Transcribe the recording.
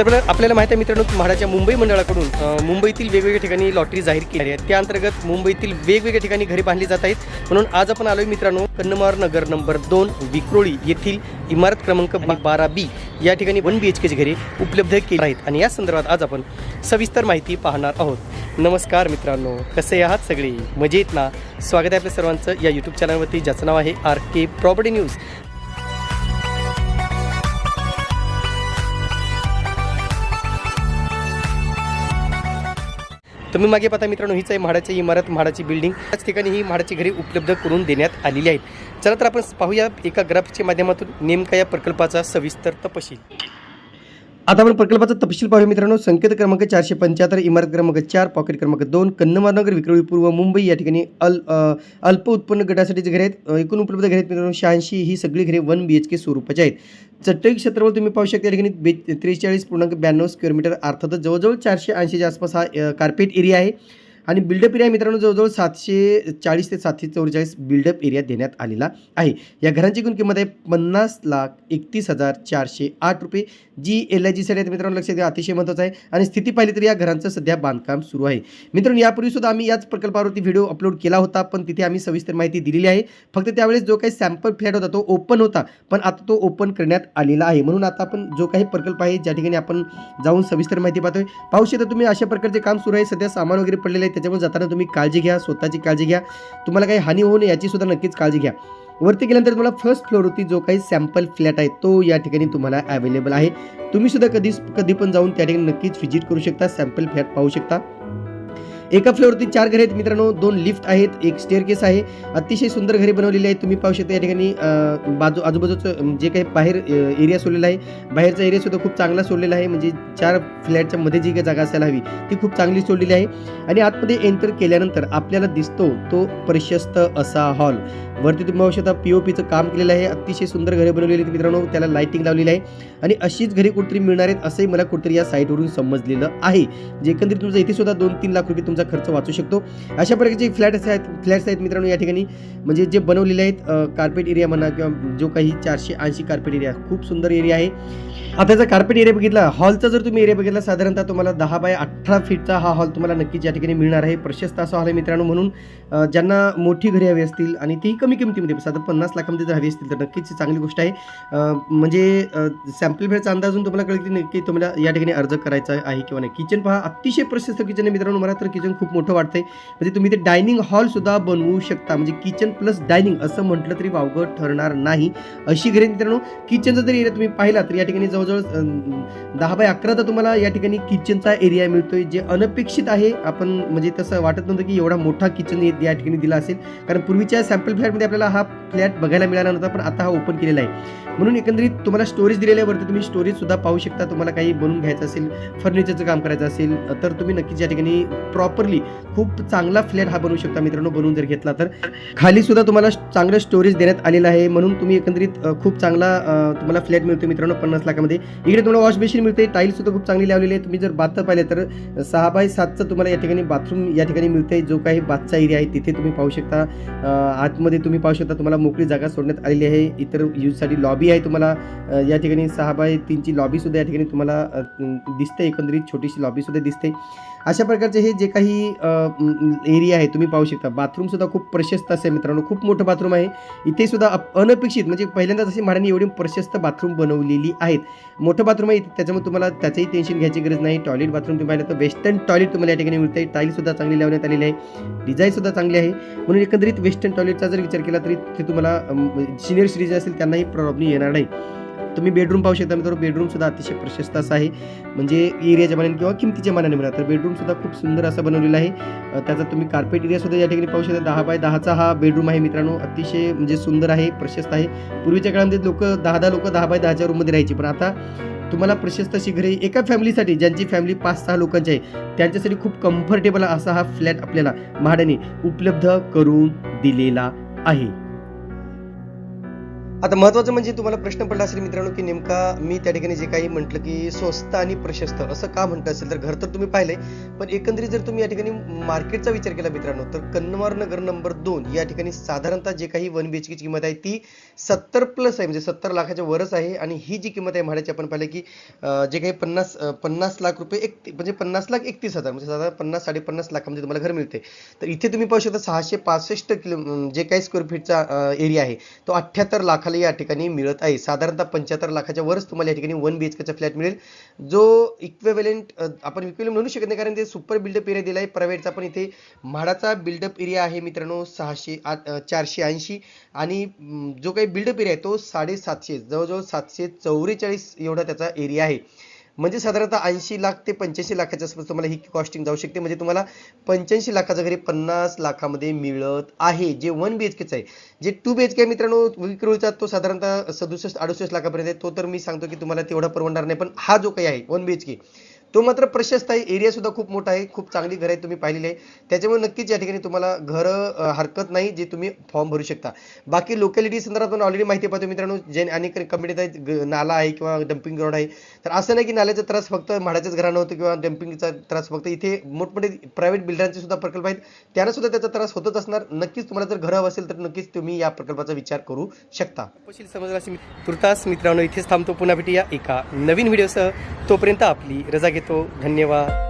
तर आपल्याला माहिती आहे मित्रांनो म्हाडाच्या मुंबई मंडळाकडून मुंबईतील वेगवेगळ्या ठिकाणी लॉटरी जाहीर केली आहे. त्या अंतर्गत मुंबईतील वेगवेगळ्या ठिकाणी घरे बांधली जात आहेत. म्हणून आज आपण आलोय मित्रांनो कन्नमार नगर नंबर दोन विक्रोळी येथील इमारत क्रमांक बारा बी या ठिकाणी वन बी एच केची घरे उपलब्ध केली आहेत. आणि या संदर्भात आज आपण सविस्तर माहिती पाहणार आहोत. नमस्कार मित्रांनो कसे आहात सगळे? मजेत ना? स्वागत आहे आपल्या सर्वांचं या यूट्यूब चॅनलवरती ज्याचं नाव आहे आर के प्रॉपर्टी न्यूज तुम्ही मागे पाहता मित्रांनो हीच आहे म्हाडाची इमारत म्हाडाची बिल्डिंग. त्याच ठिकाणी ही म्हाडाची घरे उपलब्ध करून देण्यात आलेली आहेत. चला तर आपण पाहूया एका ग्राफच्या माध्यमातून नेमका या प्रकल्पाचा सविस्तर तपशील. आता आपण प्रकल्पाचा तपशील पाहूया मित्रांनो. संकेत क्रमांक चारशे पंच्याहत्तर इमारत क्रमांक चार पॉकेट क्रमांक दोन कन्नमारनगर विक्रोळी पूर्व मुंबई या ठिकाणी अल अल्प उत्पन्न गटासाठी जे घरे आहेत एकूण उपलब्ध घरे आहेत मित्रांनो शहाऐंशी ही सगळी घरे वन बी एच के स्वरूपाची आहेत. चट्टई क्षेत्रावर तुम्ही पाहू शकता या ठिकाणी बे त्रेचाळीस पूर्णांक ब्याण्णव स्क्वेअर मीटर अर्थातच जवळजवळ चारशे ऐंशीच्या आसपास हा कार्पेट एरिया आहे. आणि बिल्डअप एरिया मित्रांनो जवळजवळ सातशे चाळीस ते सातशे चौवेचाळीस बिल्डअप एरिया देण्यात आलेला आहे. या घरांची एकूण किंमत आहे पन्नास लाख एकतीस हजार चारशे आठ रुपये. जी एल आय जीसाठी आहे मित्रांनो लक्षात द्या अतिशय महत्त्वाचं आहे. आणि स्थिती पाहिली तर या घरांचं सध्या बांधकाम सुरू आहे. मित्रांनो यापूर्वी सुद्धा आम्ही याच प्रकल्पावरती व्हिडिओ अपलोड केला होता पण तिथे आम्ही सविस्तर माहिती दिलेली आहे. फक्त त्यावेळेस जो काही सॅम्पल फ्लॅट होता तो ओपन होता पण आता तो ओपन करण्यात आलेला आहे. म्हणून आता आपण जो काही प्रकल्प आहे ज्या ठिकाणी आपण जाऊन सविस्तर माहिती पाहतोय. पाहू शकता तुम्ही अशा प्रकारचे काम सुरू आहे. सध्या सामान वगैरे पडलेलं आहे त्याच्यामुळे जाताना तुम्ही काळजी घ्या स्वतःची काळजी घ्या. तुम्हाला काही हानी होऊ नये याची सुद्धा नक्कीच काळजी घ्या. वरती गेल्यानंतर तुम्हाला फर्स्ट फ्लोअरवरती जो काही सॅम्पल फ्लॅट आहे तो या ठिकाणी तुम्हाला अवेलेबल आहे. तुम्ही सुद्धा कधी कधी पण जाऊन त्या ठिकाणी नक्कीच व्हिजिट करू शकता सॅम्पल फ्लॅट पाहू शकता. एका फ्लोअरवरती चार घरे आहेत. मित्रांनो दोन लिफ्ट आहेत एक स्टेअरकेस आहे. अतिशय सुंदर घरे बनवलेली आहेत. तुम्ही पाहू शकता या ठिकाणी बाजू आजूबाजूचं जे काही बाहेर एरिया सोडलेला आहे. बाहेरचा एरिया सुद्धा खूप चांगला सोडलेला आहे. म्हणजे चार फ्लॅटच्या मध्ये जी काही जागा असायला हवी ती खूप चांगली सोडलेली आहे. आणि आतमध्ये एंटर केल्यानंतर आपल्याला दिसतो तो प्रशस्त असा हॉल वरती तुम्ही पाहू शकता पी ओ पीचं काम केलेलं आहे. अतिशय सुंदर घरे बनवलेली आहेत मित्रांनो. त्याला लायटिंग लावलेली आहे. आणि अशीच घरे कुठेतरी मिळणार आहेत असंही मला कुठेतरी या साईटवरून समजलेलं आहे. जे एकंदरीत तुमचं इथे सुद्धा दोन तीन लाख रुपये तुमचं खर्च वाचू शकतो. अशा प्रकारचे फ्लॅट्स आहेत फ्लॅट्स आहेत मित्रांनो या ठिकाणी. म्हणजे जे बनवलेले आहेत कार्पेट एरिया म्हणा किंवा जो काही चारशे ऐंशी कार्पेट एरिया खूप सुंदर एरिया आहे. आता जर कार्पेट एरिया बघितला हॉलचा जर तुम्ही एरिया बघितला साधारणतः तुम्हाला दहा बाय अठरा फीटचा हा हॉल तुम्हाला नक्कीच या ठिकाणी मिळणार आहे. प्रशस्त असा हॉल आहे मित्रांनो म्हणून. ज्यांना मोठी घरे हवी असतील आणि तीही कमी किमतीमध्ये साधारण पन्नास लाखामध्ये जर हवी असतील तर नक्कीच चांगली गोष्ट आहे. म्हणजे सॅम्पल फेअरचा अंदाजून तुम्हाला कळेल की नक्की तुम्हाला या ठिकाणी अर्ज करायचा आहे किंवा नाही. किचन पहा अतिशय प्रशस्त किचन आहे मित्रांनो. मला तर किचन खूप मोठं वाटतं आहे म्हणजे तुम्ही ते डायनिंग हॉलसुद्धा बनवू शकता. म्हणजे किचन प्लस डायनिंग असं म्हटलं तरी वावगं ठरणार नाही. अशी घरे मित्रांनो किचनचा जर एरिया तुम्ही पाहिला तर या ठिकाणी जवळजवळ दहा बाय अकरा तर तुम्हाला या ठिकाणी किचनचा एरिया मिळतोय. जे अनपेक्षित आहे आपण म्हणजे तसं वाटत नव्हतं की एवढा मोठा किचन या ठिकाणी दिला असेल. कारण पूर्वीच्या सॅम्पल फ्लॅटमध्ये आपल्याला हा फ्लॅट बघायला मिळाला नव्हता पण आता हा ओपन केलेला आहे. म्हणून एकंदरीत तुम्हाला स्टोरेज दिलेल्या वरती तुम्ही स्टोरेज सुद्धा पाहू शकता. तुम्हाला काही बनवून घ्यायचं असेल फर्निचरचं काम करायचं असेल तर तुम्ही नक्कीच या ठिकाणी वापरली. खूप चांगला फ्लॅट हा बनवू शकता मित्रांनो बनवून जर घेतला तर. खाली सुद्धा तुम्हाला चांगलं स्टोरेज देण्यात आलेलं आहे. म्हणून तुम्ही एकंदरीत खूप चांगला तुम्हाला फ्लॅट मिळतो मित्रांनो पन्नास लाखामध्ये. इकडे तुम्हाला वॉश बेसिन मिळते टाईल सुद्धा खूप चांगली लावलेली आहे. तुम्ही जर बाथ पाहिले तर सहा बाय सातचं तुम्हाला या ठिकाणी बाथरूम या ठिकाणी मिळते जो काही बाथचा एरिया आहे तिथे तुम्ही पाहू शकता. आतमध्ये तुम्ही पाहू शकता तुम्हाला मोकळी जागा सोडण्यात आलेली आहे. इतर यूजसाठी लॉबी आहे तुम्हाला. या ठिकाणी सहा बाय तीनची लॉबी सुद्धा या ठिकाणी तुम्हाला दिसते. एकंदरीत छोटीशी लॉबी सुद्धा दिसते. अशा प्रकारचे हे जे काही एरिया आहे तुम्ही पाहू शकता. बाथरूमसुद्धा खूप प्रशस्त असे मित्रांनो. खूप मोठं बाथरूम आहे. इथेसुद्धा अप- अनपेक्षित म्हणजे पहिल्यांदाच अशी म्हाडाने एवढी प्रशस्त बाथरूम बनवलेली आहेत. मोठं बाथरूम आहे त्याच्यामुळे तुम्हाला त्याचंही टेन्शन घ्यायची गरज नाही. टॉयलेट बाथरूम तुम्ही पाहिलं तर वेस्टर्न टॉयलेट तुम्हाला या ठिकाणी मिळते आहे टाईलसुद्धा चांगली लावण्यात आलेली आहे. डिझाईनसुद्धा चांगली आहे. म्हणून एकंदरीत वेस्टर्न टॉयलेटचा जर विचार केला तरी ते तुम्हाला सिनियर सिटीजन असेल त्यांनाही प्रॉब्लेम येणार नाही. तुम्ही बेडरूम पाहू शकता मित्रांनो. बेडरूमसुद्धा अतिशय प्रशस्त असा आहे. म्हणजे एरियाच्या मानाने किंवा किमतीच्या मानाने म्हणा तर बेडरूमसुद्धा खूप सुंदर असा बनवलेला आहे. त्याचा तुम्ही कार्पेट एरियासुद्धा या ठिकाणी पाहू शकता. दहा बाय दहाचा हा बेडरूम आहे मित्रांनो. अतिशय म्हणजे सुंदर आहे प्रशस्त आहे. पूर्वीच्या काळामध्ये लोक दहा दहा लोक दहा बाय दहाच्या रूममध्ये राहायची. पण आता तुम्हाला प्रशस्त अशी घरे एका फॅमिलीसाठी ज्यांची फॅमिली पाच सहा लोकांची आहे त्यांच्यासाठी खूप कम्फर्टेबल असा हा फ्लॅट आपल्याला म्हाडाने उपलब्ध करून दिलेला आहे. आता महत्वाचं म्हणजे तुम्हाला प्रश्न पडला असेल मित्रांनो की नेमका मी त्या ठिकाणी जे काही म्हटलं की स्वस्त आणि प्रशस्त असं का म्हणतं असेल तर घर तर तुम्ही पाहिलंय पण एकंदरीत जर तुम्ही या ठिकाणी मार्केटचा विचार केला मित्रांनो तर कन्नवार नगर नंबर दोन या ठिकाणी साधारणतः जे काही वन बी एच कीची किंमत आहे ती सत्तर प्लस आहे म्हणजे सत्तर लाखाच्या वरच आहे आणि ही जी किंमत आहे भाड्याची आपण पाहिलं की जे काही पन्नास पन्नास लाख रुपये एक म्हणजे पन्नास लाख एकतीस हजार म्हणजे साधारण पन्नास साडेपन्नास लाखामध्ये तुम्हाला घर मिळते तर इथे तुम्ही पाहू शकता सहाशे पासष्ट किलो जे काही स्क्वेअर फीटचा एरिया आहे तो अठ्ठ्याहत्तर लाखाला या ठिकाणी मिळत आहे. साधारणतः पंच्याहत्तर लाखाच्या वरच तुम्हाला या ठिकाणी वन बी एच केचा फ्लॅट मिळेल. जो इक्वेवेलेंट आपण इक्वेलेंट म्हणू शकत नाही कारण ते सुपर बिल्डअप एरिया दिला आहे प्रायव्हेटचा पण इथे म्हाडाचा बिल्डअप एरिया आहे मित्रांनो सहाशे चारशे ऐंशी. आणि जो काही बिल्डअप एरिया आहे तो साडेसातशे जवळजवळ सातशे चौवेचाळीस एवढा त्याचा एरिया आहे. म्हणजे साधारणतः ऐंशी लाख ते पंच्याऐंशी लाखाच्या आसपास तुम्हाला ही कॉस्टिंग जाऊ शकते. म्हणजे तुम्हाला पंच्याऐंशी लाखाचं घरी पन्नास लाखामध्ये मिळत आहे. जे वन बी एच केचं आहे. जे टू बी एच के मित्रांनो विक्रोळचा तो साधारणतः सदुसष्ट अडुसष्ट लाखापर्यंत आहे. तो तर मी सांगतो की तुम्हाला तेवढा परवडणार नाही. पण हा जो काही आहे वन बी एच के तो मात्र प्रशस्त आहे एरिया सुद्धा खूप मोठा आहे. खूप चांगली घर आहे तुम्ही पाहिलेली आहे. त्याच्यामुळे नक्कीच या ठिकाणी तुम्हाला घरं हरकत नाही जे तुम्ही फॉर्म भरू शकता. बाकी लोकॅलिटी संदर्भात पण ऑलरेडी माहिती पाहतो मित्रांनो. जे अनेक कमिटीत आहेत नाला आहे किंवा डम्पिंग ग्राउंड आहे. तर असं नाही की नाल्याचा त्रास फक्त म्हाडाच्याच घरानं होतो किंवा डम्पिंगचा त्रास फक्त इथे मोठमोठे प्रायव्हेट बिल्डरांचे सुद्धा प्रकल्प आहेत. त्यांना सुद्धा त्याचा त्रास होतच असणार. नक्कीच तुम्हाला जर घर हवं असेल तर नक्कीच तुम्ही या प्रकल्पाचा विचार करू शकता. समजला तुर्तास मित्रांनो इथेच थांबतो. पुन्हा भेटूया एका नवीन व्हिडिओसह तोपर्यंत आपली रजा घेतो धन्यवाद.